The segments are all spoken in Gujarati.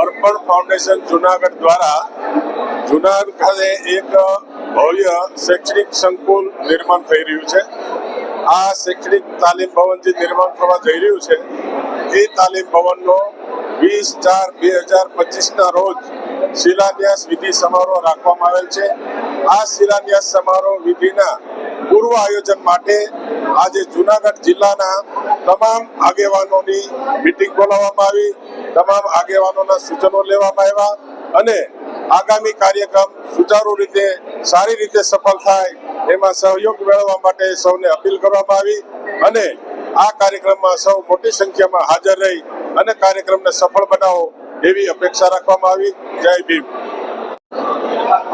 અર્પણ ફાઉન્ડેશન જુનાગઢ દ્વારા જુનાગઢ ખાતે એક ભવ્ય શૈક્ષણિક સંકુલ નિર્માણ થઈ રહ્યું છે. આ શૈક્ષણિક તાલીમ ભવન જે નિર્માણ થવા જઈ રહ્યું છે, એ તાલીમ ભવનનો વીસ ચાર બે હજાર પચીસના રોજ શિલાન્યાસ વિધિ સમારોહ રાખવામાં આવેલ છે. આ શિલાન્યાસ સમારોહ વિધિના પૂર્વ આયોજન માટે આજે જુનાગઢ જિલ્લાના તમામ આગેવાનોની મિટિંગ બોલાવવામાં આવી. તમામ આગેવાનોના સૂચનો લેવામાં આવ્યા અને આગામી કાર્યક્રમ સુચારુ રીતે, સારી રીતે સફળ થાય એમાં સહયોગ મેળવવા માટે સૌને અપીલ કરવામાં આવી અને આ કાર્યક્રમમાં સૌ મોટી સંખ્યામાં હાજર રહી અને કાર્યક્રમને સફળ બનાવો એવી અપેક્ષા રાખવામાં આવી. જય ભીમ.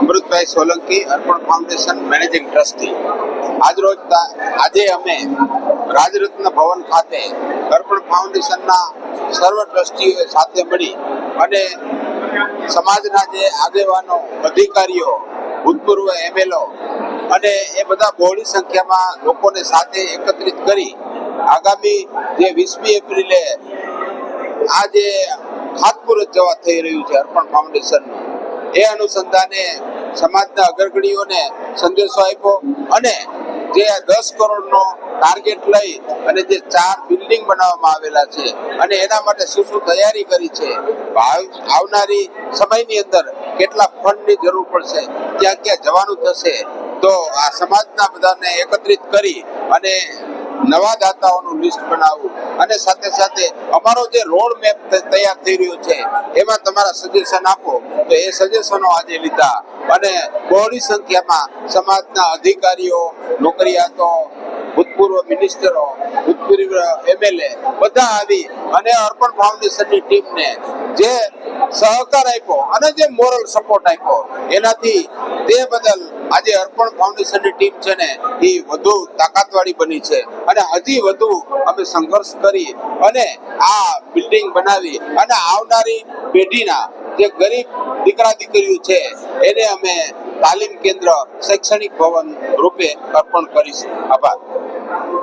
અમૃતભાઈ સોલંકી, અર્પણ ફાઉન્ડેશન મેનેજિંગ ટ્રસ્ટી. આજરોજ આજે અમે રાજરત્ન ભવન ખાતે અર્પણ ફાઉન્ડેશનના સર્વ ટ્રસ્ટીઓ સાથે મળી અને સમાજના જે આગેવાનો, અધિકારીઓ, ભૂતપૂર્વ એમએલઓ અને એ બધા બહોળી સંખ્યામાં લોકોને સાથે એકત્રિત કરી આગામી જે વીસમી એપ્રિલે આ જે ખાતમુહૂર્ત જવા થઈ રહ્યું છે અર્પણ ફાઉન્ડેશનનું, એ અનુસંધાને સમાજના અગ્રગણીઓને સંદેશો આપ્યો અને જે દસ કરોડનો ટાર્ગેટ લઈ અને જે ચાર બિલ્ડિંગ બનાવવામાં આવેલા છે અને એના માટે શું શું તૈયારી કરી છે આવ- આવનારી સમયની અંદર કેટલા ફંડની જરૂર પડશે, ક્યાં ક્યાં જવાનું થશે, તો આ સમાજના બધાને એકત્રિત કરી અને નવા દાતાઓનું લિસ્ટ બનાવવું અને સાથે સાથે અમારો જે રોડ મેપ તૈયાર થઈ રહ્યો છે, એમાં તમારા સજેશન આપો. તો એ સજેશનો આજે લીધા. અને બહોળી સંખ્યામાં સમાજના અધિકારીઓ, નોકરિયાતો ભૂતપૂર્વ મિનિસ્ટરો ભૂતપૂર્વ એમએલએ બધા આવી અને અર્પણ ફાઉન્ડેશનની ટીમને જે સહકાર આપ્યો અને જે મોરલ સપોર્ટ આપ્યો, એનાથી તે બદલ આજે અર્પણ ફાઉન્ડેશનની ટીમ છે ને, એ વધુ તાકાતવાળી બની છે. અને હજી વધુ અમે સંઘર્ષ કરી અને આ બિલ્ડિંગ બનાવી અને આવનારી પેઢીના જે ગરીબ દીકરા દીકરીઓ છે, એને અમે તાલીમ કેન્દ્ર શૈક્ષણિક ભવન રૂપે અર્પણ કરીશું. આભાર. Bravo!